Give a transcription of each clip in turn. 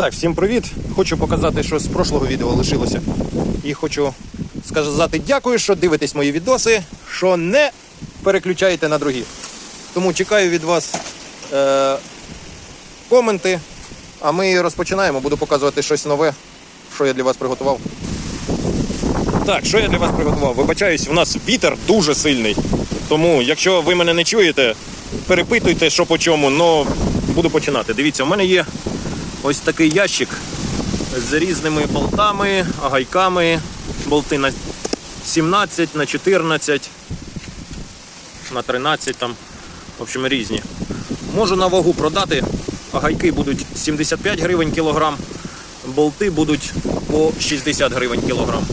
Так, всім привіт! Хочу показати, що з прошлого відео лишилося. І хочу сказати дякую, що дивитесь мої відоси, що не переключаєте на другі. Тому чекаю від вас е- коменти. А ми розпочинаємо. Буду показувати щось нове, що я для вас приготував. Так, що я для вас приготував? Вибачаюсь, у нас вітер дуже сильний. Тому, якщо ви мене не чуєте, перепитуйте, що по чому, но буду починати. Дивіться, у мене є ось такий ящик з різними болтами, гайками. Болти на 17, на 14, на 13 там. В общем, різні. Можу на вагу продати. Гайки будуть 75 гривень кілограм, болти будуть по 60 гривень кілограм.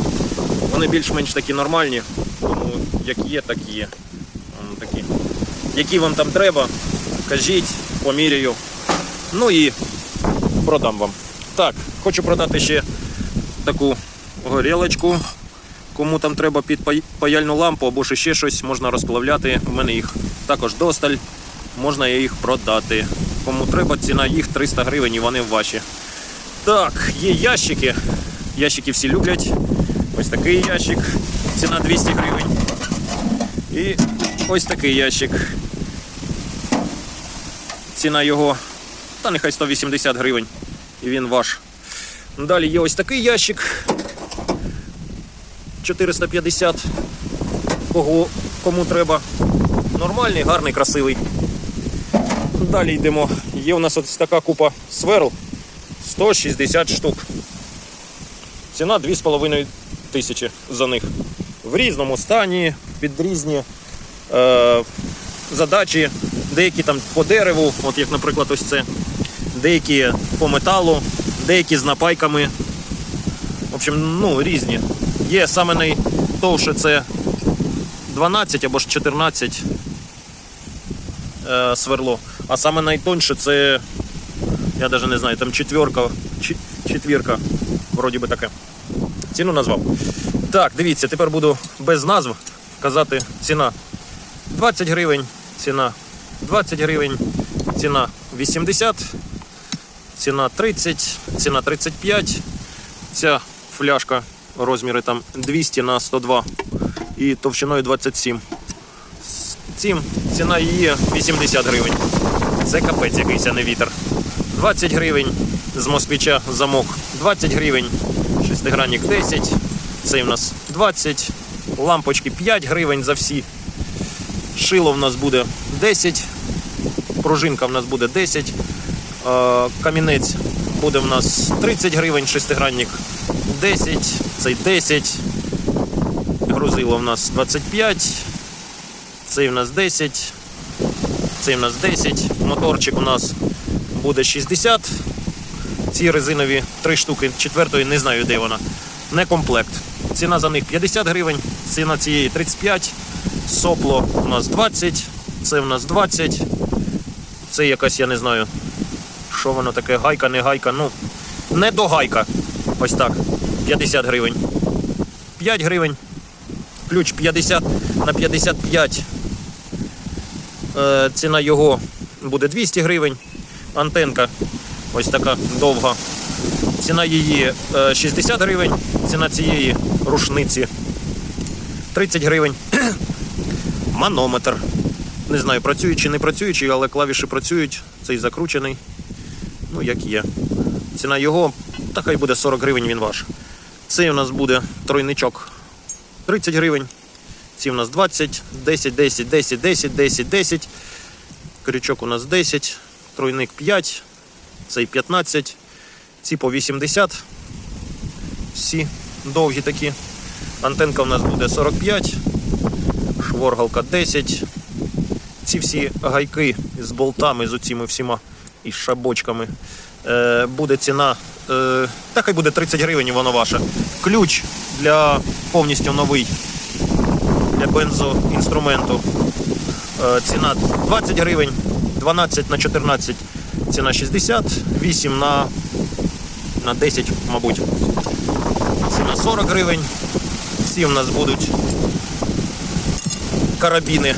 Вони більш-менш такі нормальні, тому як є, так є. Такі. Які вам там треба, кажіть, поміряю. Ну і продам вам. Так, хочу продати ще таку горілочку. Кому там треба під паяльну лампу або ще щось, можна розплавляти. У мене їх також досталь. Можна їх продати. Кому треба, ціна їх 300 гривень і вони ваші. Так, є ящики. Ящики всі люблять. Ось такий ящик. Ціна 200 гривень. І ось такий ящик. Ціна його, та нехай 180 гривень. І він ваш. Далі є ось такий ящик. 450. Кого, кому треба. Нормальний, гарний, красивий. Далі йдемо. Є у нас ось така купа сверл. 160 штук. Ціна 2,5 тисячі за них. В різному стані, під різні е, задачі. Деякі там по дереву, от як, наприклад, ось це. Деякі по металу, деякі з напайками. В общем, ну, різні. Є саме найтовше це 12 або ж 14 е, сверло. А саме найтоньше це, я навіть не знаю, там четверка, четвірка, вроді би таке. Ціну назвав. Так, дивіться, тепер буду без назв казати ціна 20 гривень, ціна 20 гривень, ціна 80, ціна 30, ціна 35. Ця фляжка розміри там 200 на 102 і товщиною 27. Цим ціна її 80 гривень. Це капець якийсь, а не вітер. 20 гривень з москвича замок. 20 гривень. Шестигранник 10. Цей в нас 20. Лампочки 5 гривень за всі. Шило в нас буде 10. Пружинка в нас буде 10. Е, Камінець буде в нас 30 гривень, шестигранник 10, цей 10. Грузило в нас 25. Цей в нас 10. Цей в нас 10. Моторчик у нас буде 60. Ці резинові 3 штуки, четвертої не знаю де вона. Не комплект. Ціна за них 50 гривень, ціна цієї 35. Сопло у нас 20. Це у нас 20. Це якась, я не знаю, що воно таке, гайка, не гайка. Ну, не до гайка. Ось так. 50 гривень. 5 гривень. Ключ 50 на 55. Е, ціна його буде 200 гривень. Антенка ось така довга. Ціна її е, 60 гривень. Ціна цієї рушниці 30 гривень. Манометр. Не знаю, працює чи не працюючий, але клавіші працюють. Цей закручений. Ну, як є. Ціна його, та хай буде 40 гривень, він ваш. Цей у нас буде тройничок 30 гривень. Ці у нас 20, 10, 10, 10, 10, 10, 10. Крючок у нас 10, тройник 5, цей 15, ці по 80. Всі довгі такі. Антенка у нас буде 45, шворгалка 10. Ці всі гайки з болтами, з оціми всіма і з шабочками. Е, буде ціна, е, та хай буде 30 гривень, і воно ваше. Ключ для повністю новий для бензоінструменту. Е, Ціна 20 гривень, 12 на 14 ціна 60, 8 на, на 10, мабуть. Ціна 40 гривень. Ці в нас будуть карабіни.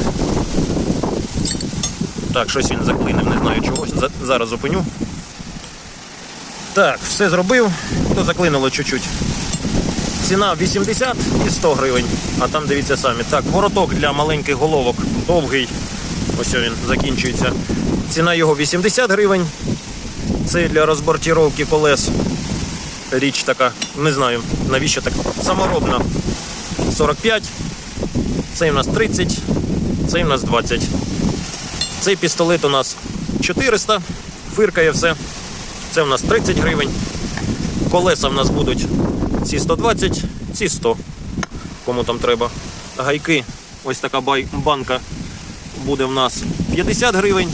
Так, щось він заклинив, не знаю чого. Зараз зупиню. Так, все зробив, то заклинило чуть-чуть. Ціна 80 і 100 гривень. А там дивіться самі. Так, вороток для маленьких головок довгий. Ось він закінчується. Ціна його 80 гривень. Це для розбортіровки колес. Річ така, не знаю навіщо так. Саморобна 45. Цей у нас 30, цей у нас 20. Цей пістолет у нас 400, фиркає все. Це у нас 30 гривень. Колеса в нас будуть ці 120, ці 100. Кому там треба. Гайки, ось така банка буде в нас 50 гривень.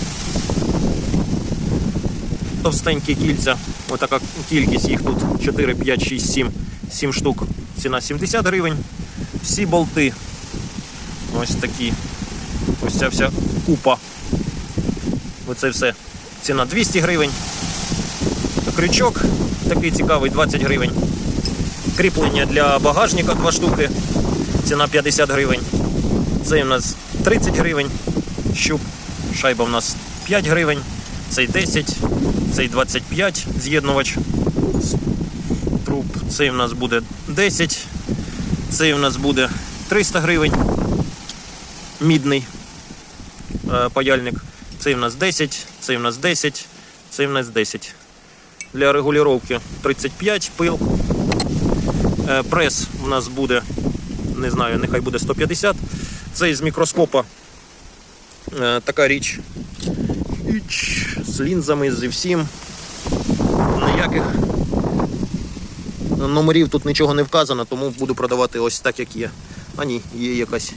Товстенькі кільця. Ось така кількість їх тут 4, 5, 6, 7, 7 штук. Ціна 70 гривень. Всі болти. Ось такі. Ось ця вся купа. Оце все. Ціна 200 гривень. Крючок такий цікавий 20 гривень. Кріплення для багажника 2 штуки. Ціна 50 гривень. Цей у нас 30 гривень. Щуп. Шайба у нас 5 гривень. Цей 10, цей 25 з'єднувач. Труб. Цей у нас буде 10. Цей у нас буде 300 гривень. Мідний е, паяльник. Цей у нас 10, цей у нас 10, цей у нас 10. Для регулювання 35 пил. Е, Прес у нас буде, не знаю, нехай буде 150. Цей з мікроскопа е, така річ. Іч, З лінзами, зі всім. Ніяких номерів тут нічого не вказано, тому буду продавати ось так, як є. А ні, є якась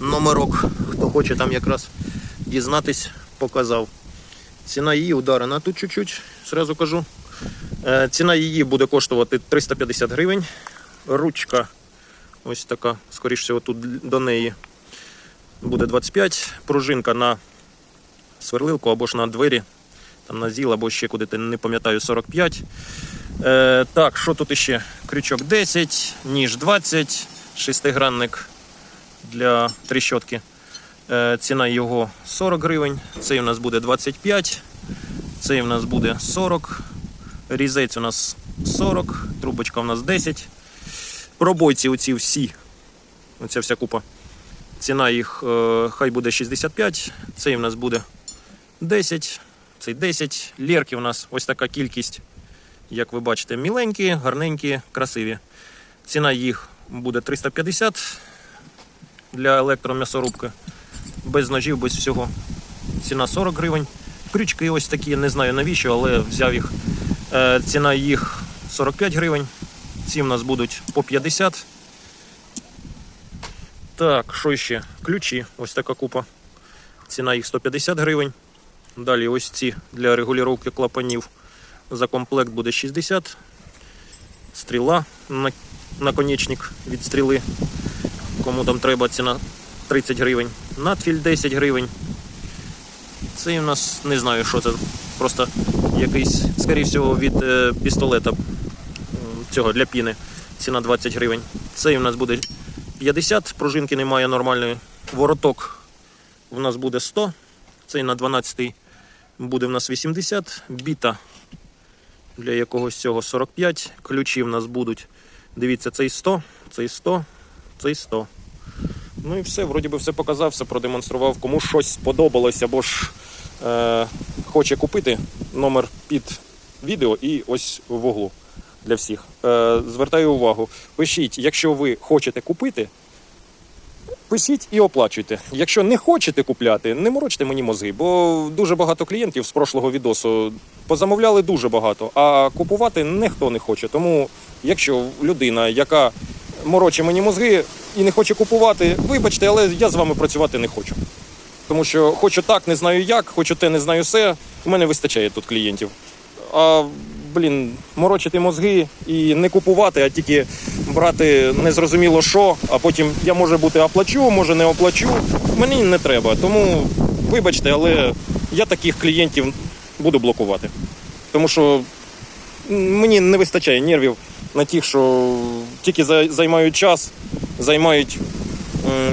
номерок. Хто хоче там якраз дізнатись, показав. Ціна її ударена тут чуть-чуть, зразу кажу. Е, Ціна її буде коштувати 350 гривень. Ручка ось така, скоріш всього, тут до неї буде 25. Пружинка на сверлилку або ж на двері, там на зіл, або ще куди не пам'ятаю, 45. Е, так, що тут іще? Крючок 10, ніж 20, шестигранник для тріщотки. Е, ціна його 40 гривень. Цей у нас буде 25, цей у нас буде 40. Різець у нас 40, трубочка у нас 10. Пробойці оці всі. Оця вся купа. Ціна їх е, хай буде 65, цей у нас буде 10, цей 10. Лірки у нас ось така кількість, як ви бачите, міленькі, гарненькі, красиві. Ціна їх буде 350 для електром'ясорубки. Без ножів, без всього. Ціна 40 гривень. Крючки ось такі, не знаю навіщо, але взяв їх. Е, ціна їх 45 гривень. Ці в нас будуть по 50. Так, що ще? Ключі, ось така купа. Ціна їх 150 гривень. Далі ось ці для регулювання клапанів. За комплект буде 60. Стріла, на- наконечник від стріли. Кому там треба, ціна 30 гривень. Надфіль 10 гривень. Це у нас не знаю, що це. Просто якийсь, скоріше всього, від е, пістолета цього для піни. Ціна 20 гривень. Цей у нас буде 50, пружинки немає нормальної. Вороток у нас буде 100. Цей на 12 буде в нас 80. Біта для якогось цього 45. Ключі в нас будуть. Дивіться, цей 100, цей 100, цей 100. Ну і все, вроді би все показав, все продемонстрував. Кому щось сподобалось або ж е, хоче купити номер під відео і ось в углу для всіх. Е, звертаю увагу. Пишіть, якщо ви хочете купити, пишіть і оплачуйте. Якщо не хочете купляти, не морочте мені мозги, бо дуже багато клієнтів з прошлого відосу позамовляли дуже багато, а купувати ніхто не хоче. Тому, якщо людина, яка морочить мені мозги і не хоче купувати, вибачте, але я з вами працювати не хочу. Тому що хочу так, не знаю як, хочу те, не знаю все. У мене вистачає тут клієнтів. А блін, морочити мозги і не купувати, а тільки брати незрозуміло що, а потім я може бути оплачу, може не оплачу. Мені не треба. Тому вибачте, але я таких клієнтів буду блокувати. Тому що мені не вистачає нервів на тих, що тільки займають час, займають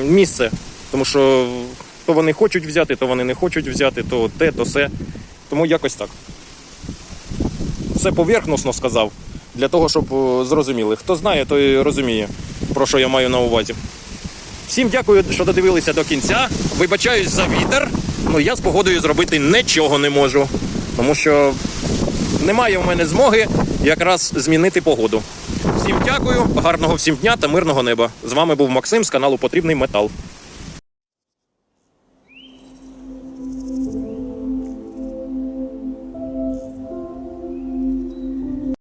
місце. Тому що то вони хочуть взяти, то вони не хочуть взяти, то те, то все. Тому якось так. все поверхносно сказав, для того, щоб е, зрозуміли. Хто знає, той розуміє, про що я маю на увазі. Всім дякую, що додивилися до кінця. Вибачаюсь за вітер. Ну я з погодою зробити нічого не можу, тому що немає у мене змоги якраз змінити погоду. Всім дякую, гарного всім дня та мирного неба. З вами був Максим з каналу Потрібний Метал.